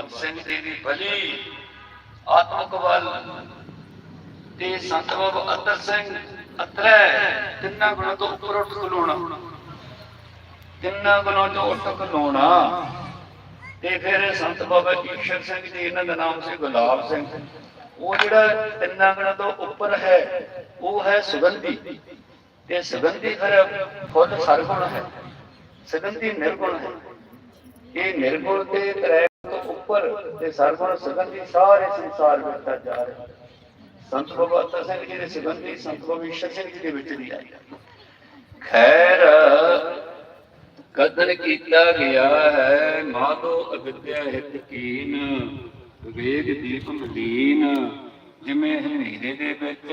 ਬਲਵੰਤ ਸਿੰਘ ਜੀ ਦੀ ਬਲੀ ਆਤਮਕ ਵੱਲ ਤੇ ਸੰਤ ਬਾਬਾ ਅਤਰ ਸਿੰਘ ਅਤਰੈ, ਤਿੰਨਾਂ ਗੁਣਾਂ ਤੋਂ ਉੱਪਰ ਉੱਠ ਖਲੋਣਾ। ਤਿੰਨਾਂ ਗੁਣਾਂ ਤੋਂ ਉੱਠ ਖਲੋਣਾ। ਤੇ ਫਿਰ ਸੰਤ ਬਾਬਾ ਈਸ਼ਰ ਸਿੰਘ ਜੀ, ਇਹਨਾਂ ਦਾ ਨਾਮ ਸੀ ਗੁਲਾਬ ਸਿੰਘ। ਉਹ ਜਿਹੜਾ ਤਿੰਨਾਂ ਗੁਣਾਂ ਤੋਂ ਉੱਪਰ ਹੈ, ਉਹ ਹੈ ਸੁਗੰਧੀ। ਤੇ ਸੁਗੰਧੀ ਫਿਰ ਫੁੱਲ ਸਰਗੁਣ ਹੈ। ਸੁਗੰਧੀ ਨਿਰਗੁਣ ਹੈ। ਇਹ ਨਿਰਗੁਣ ਤੇ ਤ੍ਰੈ ਉੱਪਰ ਤੇ ਸਰਗੁਣ ਸੁਗੰਧੀ ਸਾਰੇ ਸੰਸਾਰ ਵਿੱਚ ਤਾਂ ਜਾ ਰਿਹਾ। ਸੰਤ ਬਾਬਾ ਅਤਰ ਸਿੰਘ ਜੀ ਦੇ ਸੁਗੰਧੀ ਸੰਤ ਬਾਬਾ ਸਿੰਘ ਜੀ ਦੇ ਵਿੱਚ ਨਹੀਂ ਆਈ ਖੈਰ ਕਦਨ ਕੀਤਾ ਗਿਆ ਹੈ, ਮਾਧੋ ਅਵਿਦਿਆ ਹਿਤ ਕੀਨ ਵਿਵੇਕ ਦੀਪ ਮਲੀਨ ਜਿਵੇਂ ਹਨੇਰੇ ਦੇ ਵਿੱਚ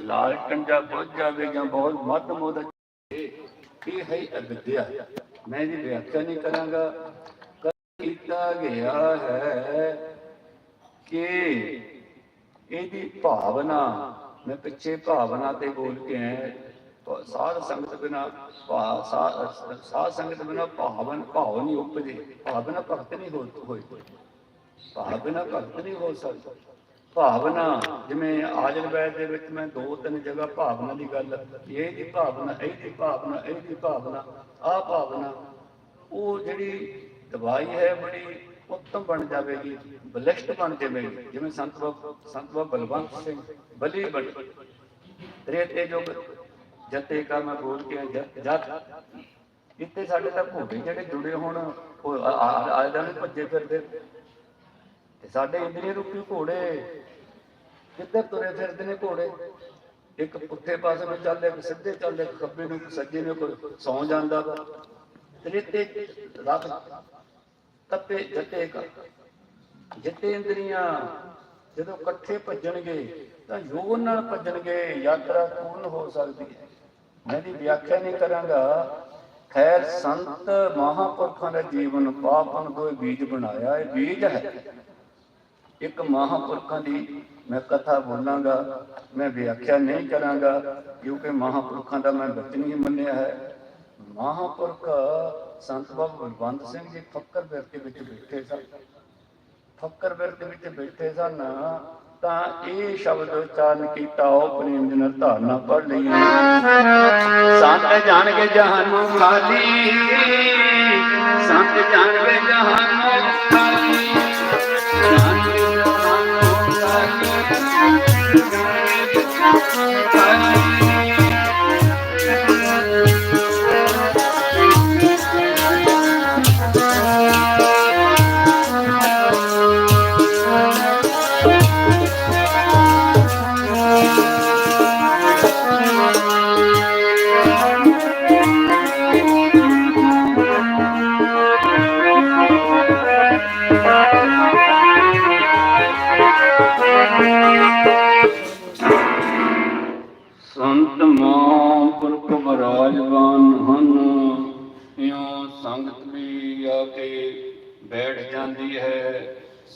ਲਾਲ ਟੰਜਾ ਬੁੱਝ ਜਾਵੇ ਜਾਂ ਬਹੁਤ ਮੱਧ ਮੋਦ ਇਹ ਹੈ ਅਵਿਦਿਆ ਮੈਂ ਇਹਦੀ ਵਿਆਖਿਆ ਨਹੀਂ ਕਰਾਂਗਾ। ਕੀਤਾ ਗਿਆ ਹੈ ਕਿ ਇਹਦੀ ਭਾਵਨਾ, ਮੈਂ ਪਿੱਛੇ ਭਾਵਨਾ ਤੇ ਬੋਲ ਕੇ ਆਇਆ ਸਾਧ ਸੰਗਤ ਬਿਨਾ ਸਾਧ ਸੰਗਤ ਬਿਨਾ ਭਾਵਨ, ਭਾਵ ਨਹੀਂ ਉਪਜੇ, ਭਾਵਨਾ ਭਗਤ ਨਹੀਂ ਹੋ ਹੋਈ ਭਾਵਨਾ ਭਗਤ ਨਹੀਂ ਹੋ ਸਕਦੀ। ਭਾਵਨਾ, ਜਿਵੇਂ ਆਯੁਰਵੈਦ ਦੇ ਵਿੱਚ ਮੈਂ ਦੋ ਤਿੰਨ ਜਗ੍ਹਾ ਭਾਵਨਾ ਦੀ ਗੱਲ, ਇਹ ਦੀ ਭਾਵਨਾ, ਇਹ ਦੀ ਭਾਵਨਾ, ਇਹ ਦੀ ਭਾਵਨਾ, ਆਹ ਭਾਵਨਾ, ਉਹ ਜਿਹੜੀ ਦਵਾਈ ਹੈ ਬੜੀ, ਉੱਤਮ ਬਣ ਜਾਵੇਗੀ, ਬਲਿਸ਼ਟ ਬਣ ਜਾਵੇਗੀ। ਜਿਵੇਂ ਸੰਤ ਬਾਬਾ ਸੰਤ ਬਾਬਾ ਬਲਵੰਤ ਸਿੰਘ, ਬਲੀ ਬਣ। ਤ੍ਰੇਤੇ ਜੋ ਜਤੇ ਕਾ ਮੈਂ ਬੋਲ ਕੇ ਜਤ ਇੱਥੇ ਸਾਡੇ ਤਾਂ ਘੋੜੇ ਜਿਹੜੇ ਜੁੜੇ ਹੋਣ, ਉਹ ਆਇਦਾਂ ਨੂੰ ਭੱਜੇ ਫਿਰਦੇ। ਤੇ ਸਾਡੇ ਇੰਦਰੀ ਰੂਪੀ ਘੋੜੇ, ਕਿੱਧਰ ਤੁਰੇ ਫਿਰਦੇ ਨੇ ਘੋੜੇ? ਇੱਕ ਪੁੱਠੇ ਪਾਸੇ ਨੂੰ ਚੱਲਦੇ ਇੱਕ ਸਿੱਧੇ ਚੱਲਦੇ ਇੱਕ ਖੱਬੇ ਨੂੰ ਸੱਜੇ ਨੂੰ ਕੋਈ ਸੌ ਜਾਂਦਾ ਵਾ। ਤ੍ਰਿਤੇ ਰੱਖ ਤਪੇ ਜਤੇ ਕਾ ਜਿੱਤੇ ਇੰਦਰੀਆਂ ਜਦੋਂ ਇਕੱਠੇ ਭੱਜਣਗੇ, ਤਾਂ ਯੋਗ ਨਾਲ ਭੱਜਣਗੇ, ਯਾਤਰਾ ਪੂਰਨ ਹੋ ਸਕਦੀ ਹੈ। ਮੈਂ ਦੀ ਵਿਆਖਿਆ ਨਹੀਂ ਕਰਾਂਗਾ। ਖੈਰ, ਸੰਤ ਮਹਾਪੁਰਖਾਂ ਦਾ ਜੀਵਨ ਪਾਪਨ ਕੋਈ ਬੀਜ ਬਣਾਇਆ, ਇਹ ਬੀਜ ਹੈ। ਇੱਕ ਮਹਾਪੁਰਖਾਂ ਦੀ ਮੈਂ ਕਥਾ ਬੋਲਾਂਗਾ, ਮੈਂ ਵਿਆਖਿਆ ਨਹੀਂ ਕਰਾਂਗਾ, ਕਿਉਂਕਿ ਮਹਾਪੁਰਖਾਂ ਦਾ ਮੈਂ ਬਚਨ ਹੀ ਮੰਨਿਆ ਹੈ। ਮਹਾਪੁਰਖ ਸੰਤ ਬਾਬਾ ਬਲਵੰਤ ਸਿੰਘ ਜੀ ਫੱਕਰ ਬਿਰਤੇ ਵਿੱਚ ਬੈਠੇ ਸਨ। ਫੱਕਰ ਬਿਰਤੇ ਵਿੱਚ ਬੈਠੇ ਸਨ ਤਾਂ ਇਹ ਸ਼ਬਦ ਉਚਾਰਨ ਕੀਤਾ ਉਹ ਪ੍ਰੇਮ ਜਨ ਧਾਰਨਾ ਪੜ ਲਈ ਸੰਤ ਜਾਣ ਕੇ ਜਹਾਨੋਂ ਖਾਲੀ। ਸੰਤ ਜਾਣ ਕੇ ਜਹਾਨੋਂ ਖਾਲੀ। ਜਾਣ ਕੇ ਜਹਾਨੋਂ ਖਾਲੀ।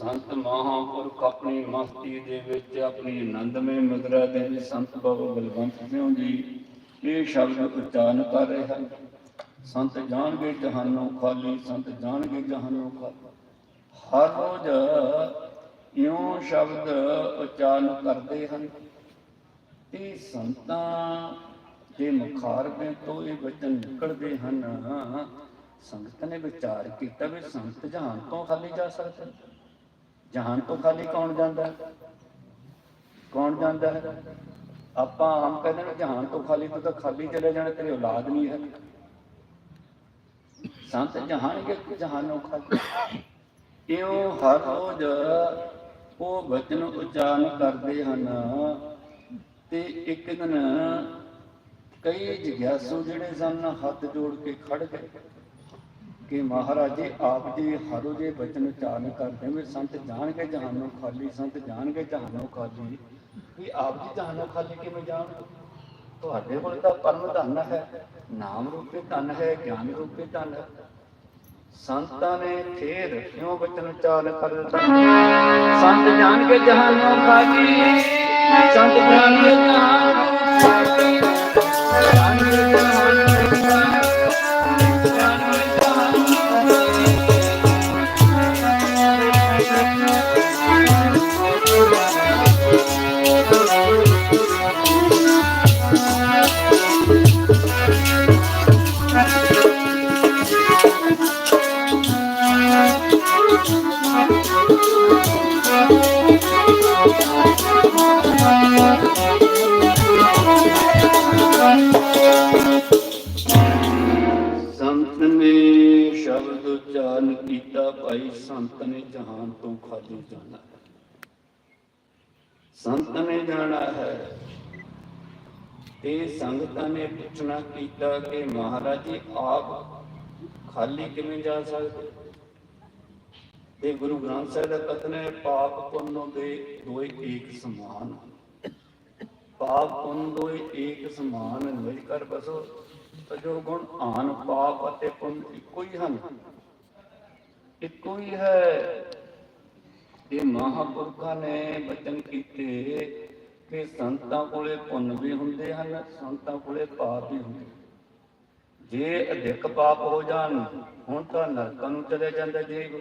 ਸੰਤ ਮਹਾਂਪੁਰਖ ਆਪਣੀ ਮਸਤੀ ਦੇ ਵਿੱਚ ਆਪਣੀ ਆਨੰਦਮਈ ਮੁਦਰਾ ਦੇ ਵਿੱਚ ਸੰਤ ਬਾਬਾ ਬਲਵੰਤ ਸਿੰਘ ਜੀ, ਇਹ ਸ਼ਬਦ ਉਚਾਰਨ ਕਰ ਰਹੇ ਹਨ। ਸੰਤ ਜਾਣਗੇ ਜਹਾਨੋਂ ਖਾਲੀ, ਸੰਤ ਜਾਣਗੇ ਜਹਾਨੋਂ ਖਾਲੀ। ਹਰ ਰੋਜ਼ ਇਉਂ ਸ਼ਬਦ ਉਚਾਰਨ ਕਰਦੇ ਹਨ। ਇਹ ਸੰਤਾਂ ਦੇ ਮੁਖਾਰਬੇ ਤੋਂ ਇਹ ਵਚਨ ਨਿਕਲਦੇ ਹਨ। ਸੰਗਤ ਨੇ ਵਿਚਾਰ ਕੀਤਾ ਵੀ ਸੰਤ ਜਹਾਨ ਤੋਂ ਖਾਲੀ ਜਾ ਸਕਦਾ ਜਹਾਨ ਤੋਂ ਖਾਲੀ ਕੌਣ ਜਾਂਦਾ? ਹੈ ਕੌਣ ਜਾਂਦਾ? ਹੈ ਆਪਾਂ ਆਮ ਕਹਿੰਦੇ ਨੇ ਜਹਾਨ ਤੋਂ ਖਾਲੀ ਤੂੰ ਤਾਂ ਖਾਲੀ ਚਲੇ ਜਾਣਾ, ਤੇਰੀ ਔਲਾਦ ਨਹੀਂ ਹੈ। ਸੰਤ ਜਹਾਨ ਕੇ ਜਹਾਨੋਂ ਖਾਲੀ। ਇਉਂ ਹਰ ਰੋਜ਼ ਉਹ ਵਚਨ ਉਚਾਰਨ ਕਰਦੇ ਹਨ? ਤੇ ਇੱਕ ਦਿਨ ਕਈ ਜਿਗਿਆਸੂ ਜਿਹੜੇ ਸਨ, ਹੱਥ ਜੋੜ ਕੇ ਖੜ ਗਏ। ਕਿ ਮਹਾਰਾਜ ਜੀ, ਆਪ ਜੀ ਹਰੋ ਜੇ ਬਚਨ ਉਚਾਰਨ ਕਰਦੇ ਵੀ ਸੰਤ ਜਾਣ ਜਹਾਨੋਂ ਖਾਲੀ, ਸੰਤ ਜਾਣ ਜਹਾਨੋਂ ਖਾਲੀ। ਵੀ ਆਪ ਜੀ ਜਹਾਨੋਂ ਖਾਲੀ ਕਿਵੇਂ ਜਾਣ ਤੁਹਾਡੇ ਕੋਲ ਤਾਂ ਪਰਮ ਧਨ ਹੈ, ਨਾਮ ਰੂਪੇ ਧਨ ਹੈ, ਗਿਆਨ ਰੂਪੇ ਧਨ ਹੈ। ਸੰਤਾਂ ਨੇ ਫੇਰ ਕਿਉਂ ਬਚਨ ਉਚਾਰਨ ਕਰ ਦਿੱਤਾ? ਸੰਤ ਜਾਣ ਜਹਾਨੋਂ ਖਾਲੀ, ਸੰਤ ਜਾਣ ਜਹਾਨੋਂ ਖਾਲੀ। ਤੋਂ ਜਾਣਾ ਹੈ। ਸੰਤ ਨੇ ਜਾਣਾ ਹੈ। ਤੇ ਸੰਗਤਾਂ ਨੇ ਪੁੱਛਣਾ ਕੀਤਾ ਕਿ ਮਹਾਰਾਜ ਜੀ, ਆਪ ਖਾਲੀ ਕਿਵੇਂ ਜਾ ਸਕਦੇ? ਤੇ ਗੁਰੂ ਗ੍ਰੰਥ ਸਾਹਿਬ ਦਾ ਕਥਨ ਹੈ, ਪਾਪ ਪੁੰਨ ਦੇ ਦੋਏ ਏਕ ਸਮਾਨ। ਪਾਪ ਪੁੰਨ ਦੋਏ ਏਕ ਸਮਾਨ ਮਿਲ ਕਰ ਬਸੋ। ਤਜੋ ਗੁਣ ਆਨ, ਪਾਪ ਅਤੇ ਪੁੰਨ ਇੱਕੋ ਹੀ ਹਨ। ਇੱਕੋ ਹੀ ਹੈ। ਇਹ ਮਹਾਪੁਰਖਾਂ ਨੇ ਬਚਨ ਕੀਤੇ ਕਿ ਸੰਤਾਂ ਕੋਲੇ ਪੁੰਨ ਵੀ ਹੁੰਦੇ ਹਨ, ਸੰਤਾਂ ਕੋਲੇ ਪਾਪ ਵੀ ਹੁੰਦੇ ਜੇ ਅਧਿਕ ਪਾਪ ਹੋ ਜਾਣ, ਹੁਣ ਤਾਂ ਨਰਕਾਂ ਨੂੰ ਚਲੇ ਜਾਂਦਾ ਜੀਵ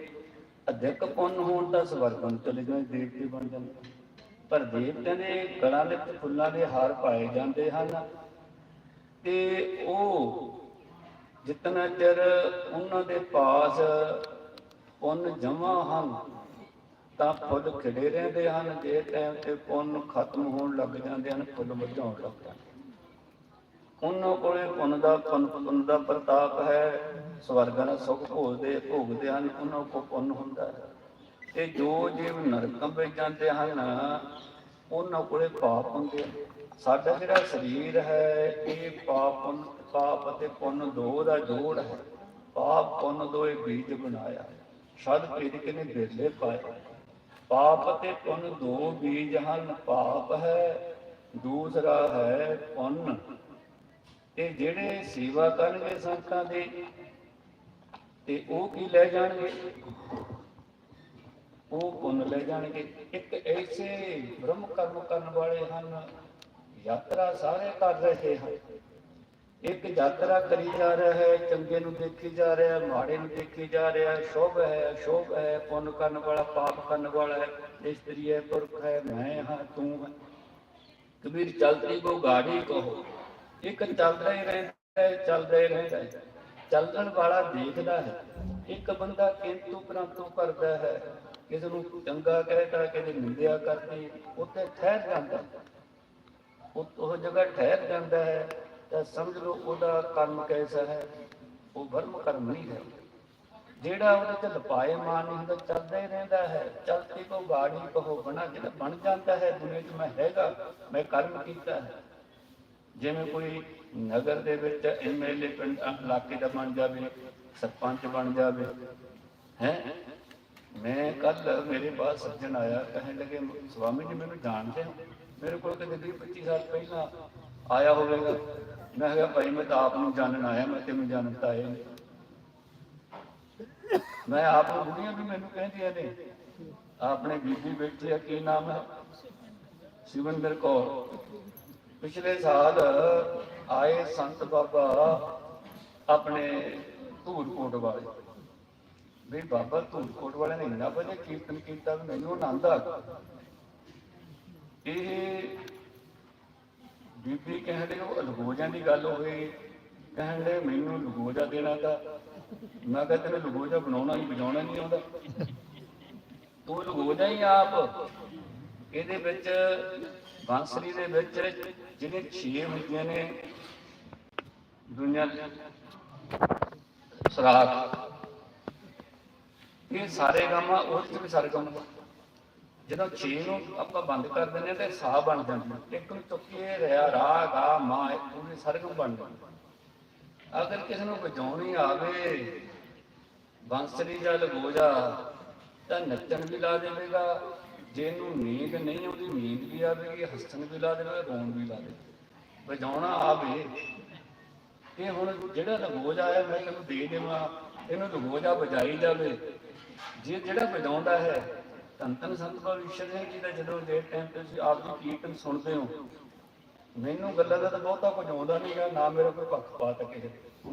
ਅਧਿਕ ਪੁੰਨ ਹੋਣ ਤਾਂ ਸਵਰਗਾਂ ਨੂੰ ਚਲੇ ਜਾਂਦੇ ਦੇਵਤੇ ਬਣ ਜਾਂਦੇ। ਪਰ ਦੇਵਤਿਆਂ ਦੇ ਗਲਾਂ ਦੇ ਫੁੱਲਾਂ ਦੇ ਹਾਰ ਪਾਏ ਜਾਂਦੇ ਹਨ। ਤੇ ਉਹ ਜਿਤਨਾ ਚਿਰ ਉਹਨਾਂ ਦੇ ਪਾਸ ਪੁੰਨ ਜਮਾ ਹਨ ਤਾਂ ਫੁੱਲ ਖਿੜੇ ਰਹਿੰਦੇ ਹਨ, ਜੇ ਟਾਈਮ ਤੇ ਪੁੰਨ ਖਤਮ ਹੋਣ ਲੱਗ ਜਾਂਦੇ ਹਨ, ਫੁੱਲ ਮੁਰਝਾਉਣ ਲੱਗ ਜਾਂਦੇ ਉਹਨਾਂ ਕੋਲੇ ਪੁੰਨ ਦਾ, ਪੁੰਨ ਪੁੰਨ ਦਾ ਪ੍ਰਤਾਪ ਹੈ, ਸਵਰਗਾਂ ਦਾ ਸੁੱਖ ਭੋਗਦੇ ਭੋਗਦੇ ਹਨ, ਉਹਨਾਂ ਕੋਲ ਪੁੰਨ ਹੁੰਦਾ ਹੈ। ਤੇ ਜੋ ਜੀਵ ਨਰਕਾਂ ਵਿੱਚ ਜਾਂਦੇ ਹਨ, ਉਹਨਾਂ ਕੋਲੇ ਪਾਪ ਹੁੰਦੇ ਹਨ। ਸਾਡਾ ਜਿਹੜਾ ਸਰੀਰ ਹੈ, ਇਹ ਪਾਪ ਪੁੰਨ, ਪਾਪ ਅਤੇ ਪੁੰਨ ਦੋ ਦਾ ਜੋੜ ਹੈ। ਪਾਪ ਪੁੰਨ ਦੋਏ ਬੀਜ ਬਣਾਇਆ ਸਦ ਪ੍ਰੀਤ ਕਿਨੇ ਬੇਲੇ ਪਾਏ। ਪਾਪ ਅਤੇ ਪੁੰਨ ਦੋ ਬੀਜ ਹਨ, ਪਾਪ ਹੈ, ਦੂਸਰਾ ਹੈ ਪੁੰਨ। ਤੇ ਜਿਹੜੇ ਸੇਵਾ ਕਰਨਗੇ ਸੰਤਾਂ ਦੇ, ਤੇ ਉਹ ਕੀ ਲੈ ਜਾਣਗੇ? ਉਹ ਪੁੰਨ ਲੈ ਜਾਣਗੇ। ਇੱਕ ਐਸੇ ਬ੍ਰਹਮ ਕਰਮ ਕਰਨ ਵਾਲੇ ਹਨ, ਯਾਤਰਾ ਸਾਰੇ ਕਰ ਰਹੇ ਹਨ। ਇੱਕ ਯਾਤਰਾ ਕਰੀ ਜਾ ਰਿਹਾ ਹੈ, ਚੰਗੇ ਨੂੰ ਦੇਖੀ ਜਾ ਰਿਹਾ ਹੈ ਮਾੜੇ ਨੂੰ ਦੇਖੀ ਜਾ ਰਿਹਾ ਹੈ ਸ਼ੁਭ ਹੈ, ਅਸ਼ੁਭ ਹੈ, ਪੁੰਨ ਕਰਨ ਵਾਲਾ, ਪਾਪ ਕਰਨ ਵਾਲਾ ਹੈ, ਇਸਤਰੀ ਹੈ, ਪੁਰਖ ਹੈ, ਮੈਂ ਹਾਂ, ਤੂੰ ਹੈ। ਕਬੀਰ ਚਲਤੀ ਕੋ ਗਾੜੀ ਕਹੋ। ਇੱਕ ਚੱਲਦਾ ਹੀ ਰਹਿੰਦਾ ਹੈ, ਚੱਲਦਾ ਹੀ ਰਹਿੰਦਾ ਹੈ। ਚੱਲਣ ਵਾਲਾ ਦੇਖਦਾ ਹੈ। ਇੱਕ ਬੰਦਾ ਕਿੰਤੂ ਪ੍ਰੰਤੂ ਕਰਦਾ ਹੈ। ਕਿਸੇ ਨੂੰ ਚੰਗਾ ਕਹਿਦਾ ਕਿਸੇ ਨਿੰਦਿਆ ਕਰਦੀ ਉੱਥੇ ਠਹਿਰ ਜਾਂਦਾ ਹੈ। ਉਹ ਜਗ੍ਹਾ ਠਹਿਰ ਜਾਂਦਾ ਹੈ। ਤਾਂ ਸਮਝ ਲਓ ਉਹਦਾ ਕਰਮ ਕੈਸਾ ਹੈ, ਉਹ ਵਰਮ ਕਰਮ ਨਹੀਂ ਹੈ। ਜਿਹੜਾ ਉਹਦੇ ਤੇ ਲਪਾਏ ਮਾਨ ਨਹੀਂ ਹੁੰਦਾ, ਚੱਲਦਾ ਹੀ ਰਹਿੰਦਾ ਹੈ। ਚਲਤੀ ਕੋ ਗਾੜੀ ਕਹੋ ਬਣਾ, ਜਿਹੜਾ ਬਣ ਜਾਂਦਾ ਹੈ ਦੁਨੀਆ 'ਚ ਮੈਂ ਹੈਗਾ, ਮੈਂ ਕਰਮ ਕੀਤਾ ਹੈ। ਜਿਵੇਂ ਕੋਈ ਨਗਰ ਦੇ ਵਿੱਚ ਐਮਐਲਏ ਪਿੰਡ ਇਲਾਕੇ ਦਾ ਬਣ ਜਾਵੇ, ਸਰਪੰਚ ਬਣ ਜਾਵੇ, ਹੈ? ਮੈਂ ਕੱਲ ਮੇਰੇ ਬਾਅਦ ਸੱਜਣ ਆਇਆ, ਕਹਿਣ ਲੱਗੇ, ਸਵਾਮੀ ਜੀ, ਮੈਨੂੰ ਜਾਣਦੇ ਹੋ? ਮੇਰੇ ਕੋਲ ਕਦੇ 20 25 ਸਾਲ ਪਹਿਲਾਂ ਆਇਆ ਹੋਵੇਗਾ। ਮੈਂ ਕਿਹਾ ਭਾਈ, ਮੈਂ ਤਾਂ ਆਪ ਨੂੰ ਜਾਣਨ ਆਇਆ, ਮੈਂ ਤੈਨੂੰ ਜਾਣਨ ਤਾਂ ਆਇਆ ਮੈਂ ਆਪ ਨੂੰ ਬੁੜੀਆਂ ਵੀ ਮੈਨੂੰ ਕਹਿੰਦੀਆਂ ਨੇ, ਆਪਣੇ ਬੀਬੀ ਬੈਠੀ ਆ, ਕੀ ਨਾਮ ਹੈ ਸਿਵੰਦਰ ਕੌਰ। ਪਿਛਲੇ ਸਾਲ ਆਏ ਸੰਤ ਬਾਬਾ ਆਪਣੇ ਧੂਰਕੋਟ ਵਾਲੇ। ਵੀ ਬਾਬਾ ਧੂਰਕੋਟ ਵਾਲੇ ਨੇ ਇੰਨਾ ਵਧੀਆ ਕੀਰਤਨ ਕੀਤਾ ਵੀ ਮੈਨੂੰ ਆਨੰਦ ਆ ਇਹ ਬੀਬੀ ਕਹਿੰਦੇ ਉਹ ਲਗੋਜਾਂ ਦੀ ਗੱਲ ਹੋਈ ਕਹਿੰਦੇ ਮੈਨੂੰ ਲਗੋਜਾ ਦੇਣਾ ਤਾਂ, ਮੈਂ ਕਿਹਾ ਤੈਨੂੰ ਲਗੋਜਾ ਬਣਾਉਣਾ ਹੀ ਬਜਾਉਣਾ ਨਹੀਂ ਆਉਂਦਾ। ਤੂੰ ਲਗੋਜਾ ਹੀ ਆਪ। ਇਹਦੇ ਵਿੱਚ, ਬਾਂਸਰੀ ਦੇ ਵਿੱਚ ਜਿਹੜੇ ਛੇ ਹੁੰਦੀਆਂ ਨੇ, ਦੁਨੀਆ ਸਰਾਖ। ਇਹ ਸਾਰੇ ਗਾਮਾ ਉਹ ਚ ਵੀ ਸਾਰੇ ਗਾਮਾ ਜਦੋਂ ਛੇ ਨੂੰ ਆਪਾਂ ਬੰਦ ਕਰ ਦਿੰਦੇ ਹਾਂ ਤੇ ਸਾਹ ਬਣ ਜਾਂਦਾ ਇੱਕ ਨੂੰ ਚੁੱਕੀਏ ਰਿਆ ਰਾ ਗਾ ਮਾ, ਇਹ ਸਰਗਮ ਬਣ ਜਾਂਦਾ ਅਗਰ ਕਿਸੇ ਨੂੰ ਵਜਾਉਣੀ ਆਵੇ, ਬਾਂਸਰੀ ਜਾਂ ਲਗੋਜਾ, ਤਾਂ ਨੱਚਣ ਵੀ ਲਾ ਦੇਵੇਗਾ। ਜਿਹਨੂੰ ਨੀਂਦ ਨਹੀਂ ਆਉਂਦੀ, ਨੀਂਦ ਵੀ ਆਵੇਗੀ, ਹੱਸਣ ਵੀ ਲਾ ਦੇਵੇਗਾ, ਰੋਣ ਵੀ ਲਾ ਦੇਵੇਗਾ। ਵਜਾਉਣਾ ਆਵੇ, ਇਹ ਹੁਣ ਜਿਹੜਾ ਲਗੋਜਾ ਆਇਆ, ਮੈਂ ਤੈਨੂੰ ਦੇ ਦੇਵਾਂ। ਇਹਨੂੰ ਲਗੋਜਾ ਵਜਾਈ ਜਾਵੇ। ਜੇ ਜਿਹੜਾ ਵਜਾਉਂਦਾ ਹੈ ਧੰਨ ਧੰਨ ਸੰਤ ਬਾਬਾ ਈਸ਼ਰ ਸਿੰਘ ਜੀ ਦਾ ਜਦੋਂ ਦੇ ਟਾਈਮ ਤੇ ਤੁਸੀਂ ਆਪ ਦੀ ਕੀਰਤਨ ਸੁਣਦੇ ਹੋ, ਮੈਨੂੰ ਗੱਲਾਂ ਦਾ ਤਾਂ ਬਹੁਤਾ ਕੁਝ ਆਉਂਦਾ ਨਹੀਂ ਨਾ ਮੇਰਾ ਕੋਈ ਪੱਖਪਾਤ ਹੈ ਕਿਸੇ ਤੇ।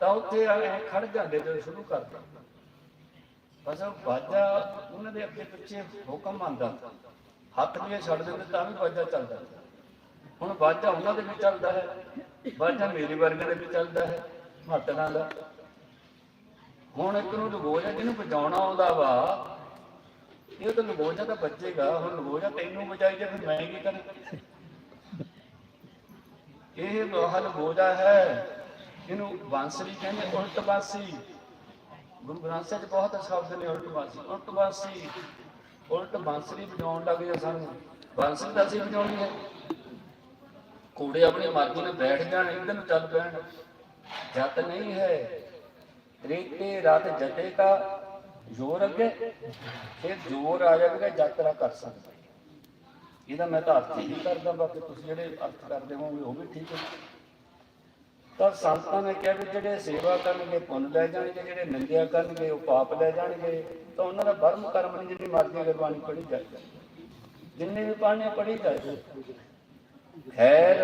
ਤਾਂ ਉੱਥੇ ਆ ਖੜ ਜਾਂਦੇ ਜਦੋਂ ਸ਼ੁਰੂ ਕਰਦੇ ਬਸ ਬਾਜਾ ਉਹਨਾਂ ਦੇ ਅੱਗੇ ਪਿੱਛੇ ਹੁਕਮ ਆਂਦਾ ਹੱਥ ਵੀ ਛੱਡ ਦਿੰਦੇ ਤਾਂ ਵੀ ਬਾਜਾ ਚੱਲਦਾ। ਹੁਣ ਬਾਜਾ ਉਹਨਾਂ ਦੇ ਵੀ ਚੱਲਦਾ ਹੈ। ਬਾਜਾ ਮੇਰੇ ਵਰਗੇ ਦੇ ਵੀ ਚੱਲਦਾ ਹੈ ਮਹੱਤਨਾਂ ਦਾ। ਹੁਣ ਇੱਕ ਨੂੰ ਲਗੋਜਾ ਜਿਹਨੂੰ ਵਜਾਉਣਾ ਆਉਂਦਾ ਵਾ ਇਹ ਤਾਂ ਲਗੋਜਾ ਤਾਂ ਬੱਜੇਗਾ ਹੁਣ ਲਗੋਜਾ ਤੈਨੂੰ ਵਜਾਈ ਜੇ, ਫਿਰ ਮੈਂ ਕੀ ਕਰਾਂ? ਇਹ ਮਹਲ ਲਗੋਜਾ ਹੈ, ਇਹਨੂੰ ਬਾਂਸਰੀ ਕਹਿੰਦੇ, ਉਲਟ ਬਾਸੀ ਗੁਰੂ ਗ੍ਰੰਥ ਸਾਹਿਬ ਬਹੁਤ ਸ਼ਬਦ ਨੇ ਉਲਟ ਬਾਂਸੀ ਉਲਟ ਬਾਂਸੀ ਉਲਟ ਬਾਂਸਰੀ ਵਜਾਉਣ ਲੱਗ ਜਾ ਸਾਨੂੰ। ਬਾਂਸਰੀ ਤਾਂ ਅਸੀਂ ਵਜਾਉਣੀ ਹੈ। ਘੋੜੇ ਆਪਣੀ ਮਰਜ਼ੀ ਨਾਲ ਬੈਠ ਜਾਣ, ਇੱਧਰ ਨੂੰ ਚੱਲ ਪੈਣ। ਜਤ ਨਹੀਂ ਹੈ। ਰੇਤੇ ਰਾਤ ਜਤੇ ਦਾ ਜ਼ੋਰ ਅੱਗੇ, ਫਿਰ ਜ਼ੋਰ ਆ ਜਾਵੇਗਾ ਯਾਤਰਾ ਕਰ ਸਕਦਾ। ਇਹਦਾ ਮੈਂ ਤਾਂ ਅਰਥ ਨਹੀਂ ਕਰਦਾ, ਬਾਕੀ ਤੁਸੀਂ ਜਿਹੜੇ ਅਰਥ ਕਰਦੇ ਹੋਵੋਗੇ, ਉਹ ਵੀ ਠੀਕ ਹੈ। ਤਾਂ ਸੰਤਾਂ ਨੇ ਕਿਹਾ ਵੀ ਜਿਹੜੇ ਸੇਵਾ ਕਰਨਗੇ, ਪੁੰਨ ਲੈ ਜਾਣਗੇ, ਜਿਹੜੇ ਨਿੰਦਿਆ ਕਰਨਗੇ, ਉਹ ਪਾਪ ਲੈ ਜਾਣਗੇ। ਤਾਂ ਉਹਨਾਂ ਦਾ ਬਰਮ ਕਰਮ ਨਹੀਂ, ਜਿੰਨੀ ਮਰਜ਼ੀ ਗੁਰਬਾਣੀ ਪੜ੍ਹੀ ਜਾਏ। ਜਿੰਨੇ ਵੀ ਪੜ੍ਹਨੇ ਪੜ੍ਹੀ ਜਾਏ। ਖੈਰ,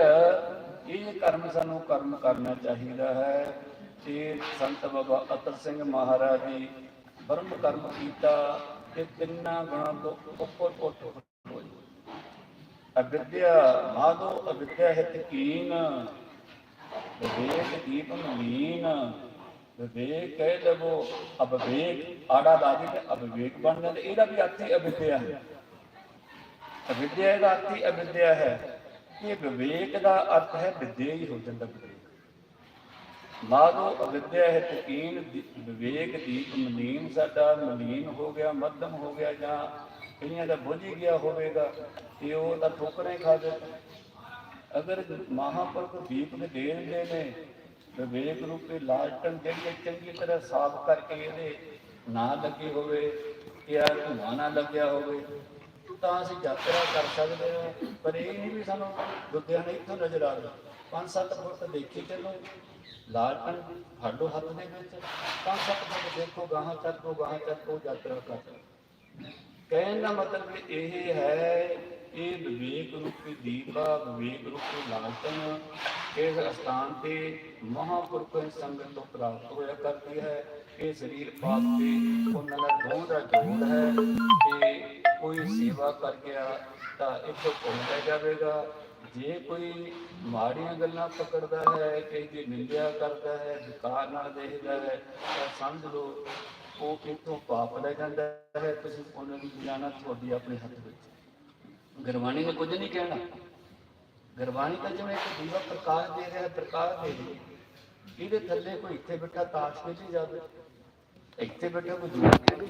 ਇਹ ਕਰਮ ਸਾਨੂੰ ਕਰਮ ਕਰਨਾ ਚਾਹੀਦਾ ਹੈ। ਤੇ ਸੰਤ ਬਾਬਾ ਅਤਰ ਸਿੰਘ ਮਹਾਰਾਜ ਜੀ ਬਰਮ ਕਰਮ ਕੀਤਾ ਤੇ ਤਿੰਨਾਂ ਗੁਣਾਂ ਤੋਂ ਉੱਪਰ ਉੱਠ ਹੋਏ। ਅਵਿਦਿਆ ਮਾਧੋ, ਅਵਿਦਿਆ ਹਿਤ ਕੀਨ, ਵਿਵੇਕ ਦੀਪ ਮਲੀਨ ਵਿਵੇਕ ਕਹਿ ਲਵੋ, ਅਵਿਵੇਕ ਆੜਾ ਦਾਦੀ ਤੇ ਅਵਿਵੇਕ ਬਣ ਜਾਂਦਾ। ਇਹਦਾ ਵੀ ਅਰਥ ਹੀ ਅਵਿਦਿਆ ਹੈ। ਅਵਿਦਿਆ ਦਾ ਅਰਥ ਹੀ ਅਵਿਦਿਆ ਹੈ। ਇਹ ਵਿਵੇਕ ਦਾ ਅਰਥ ਹੈ, ਵਿਦਿਆ ਹੀ ਹੋ ਜਾਂਦਾ। ਵਿਵੇਕ ਮਾਧੋ ਅਵਿਦਿਆ ਹੈ ਤਕੀਨ ਵਿਵੇਕ ਦੀਪ ਮਲੀਨ, ਸਾਡਾ ਮਲੀਨ ਹੋ ਗਿਆ, ਮੱਧਮ ਹੋ ਗਿਆ ਜਾਂ ਕਈਆਂ ਦਾ ਬੁੱਝ ਹੀ ਗਿਆ ਹੋਵੇਗਾ, ਤੇ ਉਹ ਤਾਂ ਠੋਕਰਾਂ ਹੀ ਖਾ ਜਾਂਦਾ ਅਗਰ ਮਹਾਪੁਰਖ ਦੀਪ ਦੇ ਦੇ ਦਿੰਦੇ ਨੇ ਵਿਵੇਕ ਰੂਪੇ ਲਾਲਟਨ ਜਿਹੜੀ ਚੰਗੀ ਤਰ੍ਹਾਂ ਸਾਫ਼ ਕਰਕੇ ਇਹਦੇ ਨਾ ਲੱਗੇ ਹੋਵੇ ਜਾਂ ਧੂਆਂ ਨਾ ਲੱਗਿਆ ਹੋਵੇ, ਤਾਂ ਅਸੀਂ ਯਾਤਰਾ ਕਰ ਸਕਦੇ ਹਾਂ, ਪਰ ਇਹ ਨਹੀਂ ਵੀ ਸਾਨੂੰ ਲੁਧਿਆਣੇ ਇੱਥੋਂ ਨਜ਼ਰ ਆ ਰਿਹਾ ਪੰਜ ਸੱਤ ਫੁੱਟ ਦੇਖੀ ਚੱਲੋ ਲਾਲਟਨ ਹੱਡੋ ਹੱਥ ਦੇ ਵਿੱਚ, ਪੰਜ ਸੱਤ ਫੁੱਟ ਦੇਖੋ, ਗਾਹਾਂ ਚੱਕੋ ਗਾਹਾਂ ਚੱਕੋ, ਯਾਤਰਾ ਕਰੋ। ਕਹਿਣ ਦਾ ਮਤਲਬ ਇਹ ਹੈ, ਇਹ ਵਿਵੇਕ ਰੂਪੀ ਦੀਪਾ, ਵਿਵੇਕ ਰੂਪੀ ਲਾਲਟਨ ਇਸ ਸਥਾਨ ਤੇ ਮਹਾਪੁਰਖਾਂ ਸੰਗਤ ਤੋਂ ਪ੍ਰਾਪਤ ਹੋਇਆ ਕਰਦੀ ਹੈ। ਇਹ ਸਰੀਰ ਪਾਪ ਤੇ ਉਹਨਾਂ ਦਾ ਦੋਹ ਦਾ ਜੋੜ ਹੈ ਤੇ ਕੋਈ ਸੇਵਾ ਕਰ ਗਿਆ ਤਾਂ ਇੱਥੋਂ ਪੁੰਨ ਲੈ ਜਾਵੇਗਾ। ਜੇ ਕੋਈ ਮਾੜੀਆਂ ਗੱਲਾਂ ਪਕੜਦਾ ਹੈ ਕਿਸੇ ਦੀ ਨਿੰਦਿਆ ਕਰਦਾ ਹੈ, ਵਿਕਾਰ ਨਾਲ ਦੇਖਦਾ ਹੈ, ਤਾਂ ਸਮਝ ਲਓ, ਉਹ ਇੱਥੋਂ ਪਾਪ ਲੈ ਜਾਂਦਾ ਹੈ। ਤੁਸੀਂ ਉਹਨਾਂ ਨੂੰ ਜਾਣਾ ਤੁਹਾਡੀ ਆਪਣੇ ਹੱਥ ਵਿੱਚ। ਗੁਰਬਾਣੀ ਨੇ ਕੁਝ ਨਹੀਂ ਕਹਿਣਾ। ਗੁਰਬਾਣੀ ਤਾਂ ਜਿਵੇਂ ਇੱਕ ਦੀਵਾ ਪ੍ਰਕਾਸ਼ ਦੇ ਰਿਹਾ, ਪ੍ਰਕਾਸ਼ ਦੇ ਰਿਹਾ। ਇਹਦੇ ਥੱਲੇ ਕੋਈ ਇੱਥੇ ਬੈਠਾ ਤਾਸ਼ ਖੇਡੀ ਜਾਵੇ। ਇੱਥੇ ਬੈਠਾ ਕੋਈ ਜੂਆ ਖੇਡੀ